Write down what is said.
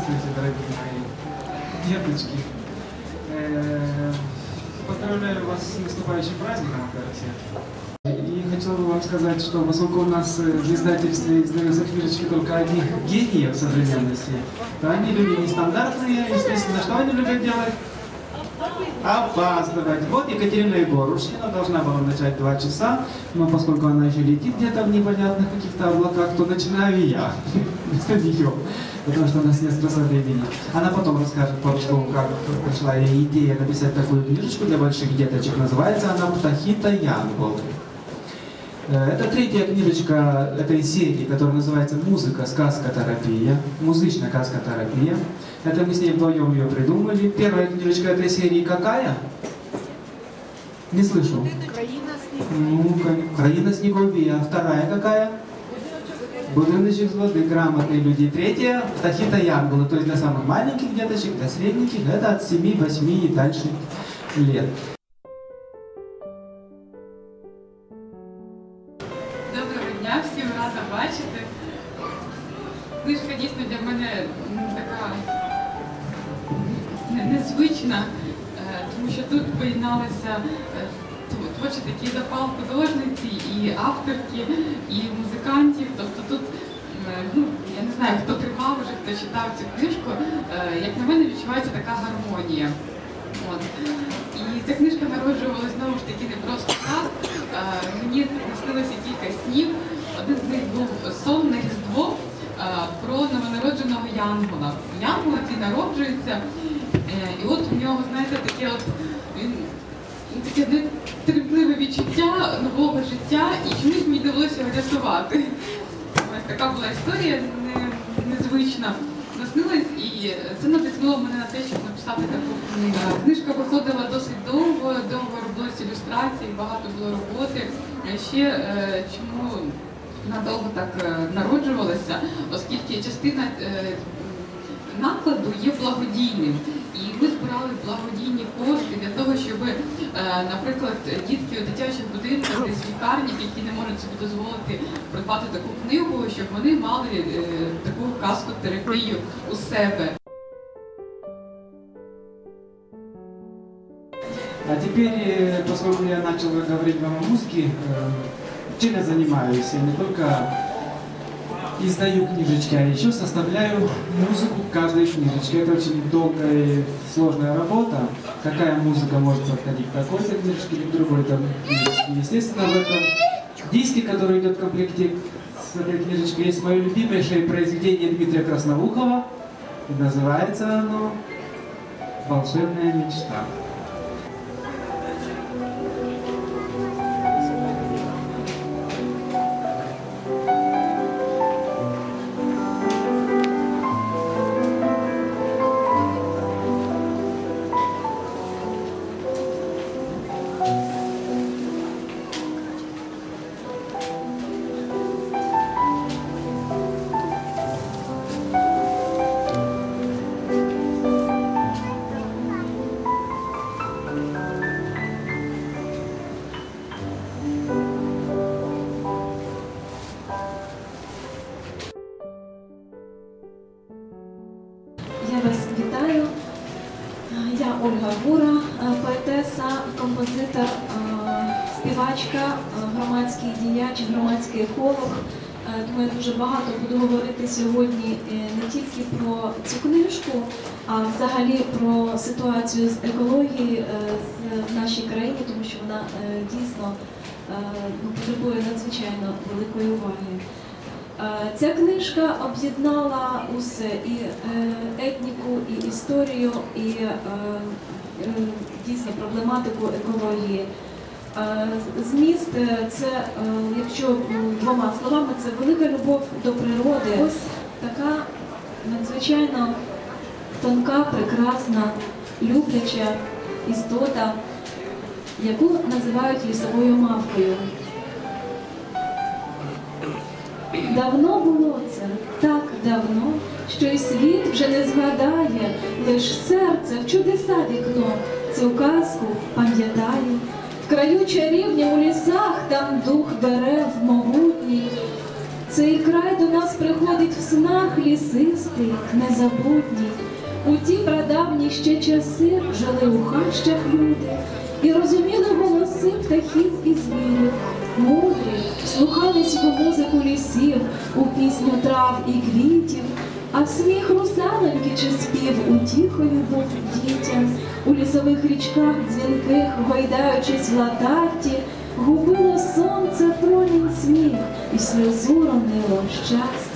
Здравствуйте, дорогие мои деточки. Э, Поздравляю вас с наступающим праздником, во-первых. И хотел бы вам сказать, что поскольку у нас э, в издательстве издаются книжечки только одних гениев современности, то они люди нестандартные, естественно, что они любят делать? Опаздывать. Вот Екатерина Егорушкина должна была начать два часа, но поскольку она еще летит где-то в непонятных каких-то облаках, то начинаю я вместо потому что у нас нет просто времени. Она потом расскажет пару слов, как пришла ей идея написать такую книжечку для больших деточек. Называется она «Птахита Янголы». Э, Это третья книжечка этой серии, которая называется «Музыка, сказка, терапия». Музычная сказка-терапия. Это мы с ней вдвоем ее придумали. Первая книжечка этой серии какая? Не слышу. Країна снігу. Ну, ка- країна снегові. А вторая какая? Будиночек с воды, грамотные люди. Третья – птахита янгола, то есть для самых маленьких деточек, для средненьких, это от 7, 8 и дальше лет. Доброго дня, всім рада бачити. Книжка дійсно для мене м, така не- незвична, е, тому що тут поєдналися е, тв- творчий такий запал художниці, і авторки, і музикантів. Тобто тут, ну, я не знаю, хто тримав вже, хто читав цю книжку, е, як на мене відчувається така гармонія. От. І ця книжка народжувалась знову ж таки не просто так. Е, Мені наснилося кілька снів. Один з них був сон на Різдво е, про новонародженого Янгола. Янгол, який народжується, і от у нього, знаєте, таке от він таке відчуття нового життя, і чомусь мені довелося його рятувати. Ось така була історія не- незвична. Наснилась, і це надихнуло мене на те, щоб написати таку книгу. Книжка виходила досить довго, довго робилось ілюстрацій, багато було роботи. Ще е, чому надовго так е, народжувалася, оскільки частина е, накладу є благодійним. І ми збирали благодійні кошти для того, щоб, е, наприклад, дітки у дитячих будинках, десь в лікарнях, які не можуть собі дозволити придбати таку книгу, щоб вони мали е, таку казку-терапію у себе. А теперь, э, поскольку я начал говорить вам о музыке, э, чем я занимаюсь? Я не только издаю книжечки, а еще составляю музыку каждой книжечке. Это очень долгая и сложная работа. Какая музыка может подходить к такой-то книжечке или к другой-то книжечке. Естественно, в этом диске, который идет в комплекте с этой книжечкой, есть мое любимейшее произведение Дмитрия Красноухова. И называется оно «Волшебная мечта». Вас. Я Ольга Гура, поетеса, композитор, співачка, громадський діяч, громадський еколог. Е, Думаю, дуже багато буду говорити сьогодні е, не тільки про цю книжку, а взагалі про ситуацію з екології е, в нашій країні, тому що вона е, дійсно е, ну, потребує надзвичайно великої уваги. Е, Ця книжка об'єднала усе і е, етніку, і історію, і е, дійсно проблематику екології. Зміст це, якщо двома словами, це велика любов до природи. Ось така надзвичайно тонка, прекрасна, любляча істота, яку називають лісовою мавкою. Давно було це, так давно, що й світ вже не згадає, лиш серце в чудеса вікно цю казку пам'ятає. В краю чарівні у лісах там дух дерев могутній, Цей край до нас приходить в снах лісистий, незабутній. У ті прадавні ще часи жили у хащах люди і розуміли голоси птахів і звірів. Мудрі слухались в музику лісів, у пісню трав і квітів, а сміх русалоньки чи спів утіхою був дітям. У лісових річках дзвінких, гойдаючись в латарті, губило сонце промінь сміх і сльозу ронило щастя.